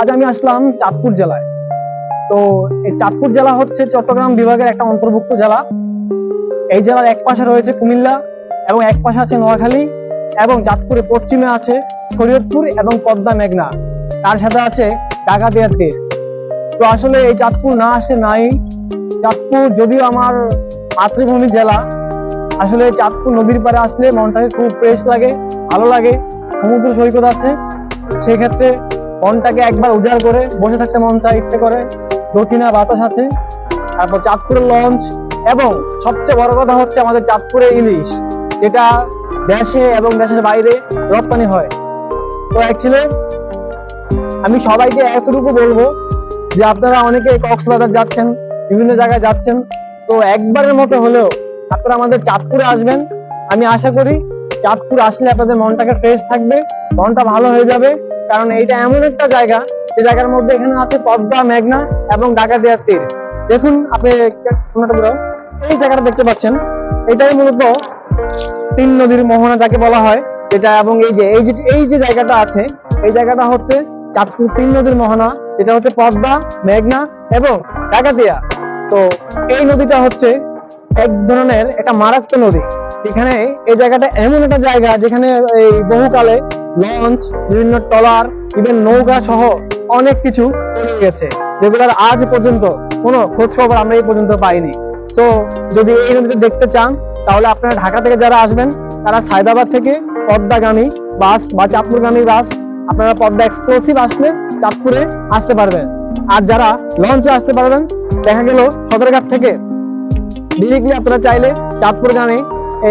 আজ আমি আসলাম চাঁদপুর জেলায়। তো এই চাঁদপুর জেলা হচ্ছে চট্টগ্রাম বিভাগের একটা অন্তর্ভুক্ত জেলা। এই জেলার এক পাশে রয়েছে কুমিল্লা এবং এক পাশে আছে নোয়াখালী এবং চাঁদপুরের পশ্চিমে আছে শরীয়তপুর এবং পদ্মা মেঘনা। তার সাথে আছে ডাকাতিয়ার তীর। তো আসলে এই চাঁদপুর না আসে নাই। চাঁদপুর যদিও আমার মাতৃভূমি জেলা, আসলে চাঁদপুর নদীর পাড়ে আসলে মনটাকে খুব ফ্রেশ লাগে, ভালো লাগে। সমুদ্র সৈকত আছে। সেক্ষেত্রে মনটাকে একবার উজাড় করে বসে থাকতে মন চায়, ইচ্ছে করে। দক্ষিণা বাতাস আছে। তারপর চাঁদপুরের লঞ্চ এবং সবচেয়ে বড় কথা হচ্ছে আমাদের চাঁদপুরের ইলিশ, যেটা দেশে এবং দেশের বাইরে রপ্তানি হয়। তো অ্যাকচুয়ালি আমি সবাইকে এতটুকু বলব যে আপনারা অনেকে কক্সবাজার যাচ্ছেন, বিভিন্ন জায়গায় যাচ্ছেন। তো একবারের মতো হলেও আপনারা আমাদের চাঁদপুরে আসবেন। আমি আশা করি চাঁদপুর আসলে আপনাদের মনটাকে ফ্রেশ থাকবে, মনটা ভালো হয়ে যাবে। কারণ এইটা এমন একটা জায়গা, যে জায়গার মধ্যে এখানে আছে পদ্মা, মেঘনা এবং ডাকাতিয়ার তীর। দেখুন, আপনি এই জায়গাটা দেখতে পাচ্ছেন, এটাই মূলত তিন নদীর মোহনা যাকে বলা হয়। যেটা এবং এই যে এই যে এই যে জায়গাটা আছে, এই জায়গাটা হচ্ছে চাঁদপুর তিন নদীর মোহনা, যেটা হচ্ছে পদ্মা, মেঘনা এবং ডাকাতিয়া তো এই নদীটা হচ্ছে এক ধরনের একটা মারাত্মক নদী। এখানে এই জায়গাটা এমন একটা জায়গা যেখানে এই বহুকালে লঞ্চ, বিভিন্ন ট্রলার ইভেন নৌকা সহ অনেক কিছু চলে গেছে যেগুলোর আজ পর্যন্ত কোনো খোঁজ খবর আমরা এই পর্যন্ত পাইনি। তো যদি এই নদীটা দেখতে চান, তাহলে আপনারা ঢাকা থেকে যারা আসবেন, তারা সায়দাবাদ থেকে পদ্মাগামী বাস বা চাঁদপুরগামী বাস, আপনারা পদ্মা এক্সক্লুসিভ আসলে চাঁদপুরে আসতে পারবেন। আর যারা লঞ্চে আসতে পারবেন, দেখা গেল সদরঘাট থেকে ডিরেক্টলি আপনারা চাইলে চাঁদপুরগামী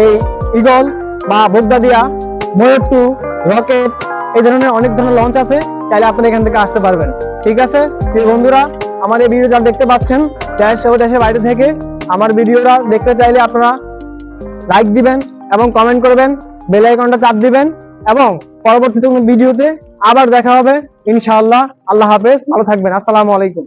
এই ইগল বা বোগদাদিয়া ময়ূর টু রকেট, এই ধরনের অনেক ধরনের লঞ্চ আছে, চাইলে আপনারা এখান থেকে আসতে পারবেন। ঠিক আছে? প্রিয় বন্ধুরা, আমার এই ভিডিও যারা দেখতে পাচ্ছেন, দেশ ও দেশের বাইরে থেকে, আমার ভিডিওটা দেখতে চাইলে আপনারা লাইক দিবেন এবং কমেন্ট করবেন বেল আইকনটা চাপ দিবেন, এবং পরবর্তী কোনো ভিডিওতে আবার দেখা হবে। ইনশাআল্লাহ, আল্লাহ হাফেজ, ভালো থাকবেন। আসসালামু আলাইকুম।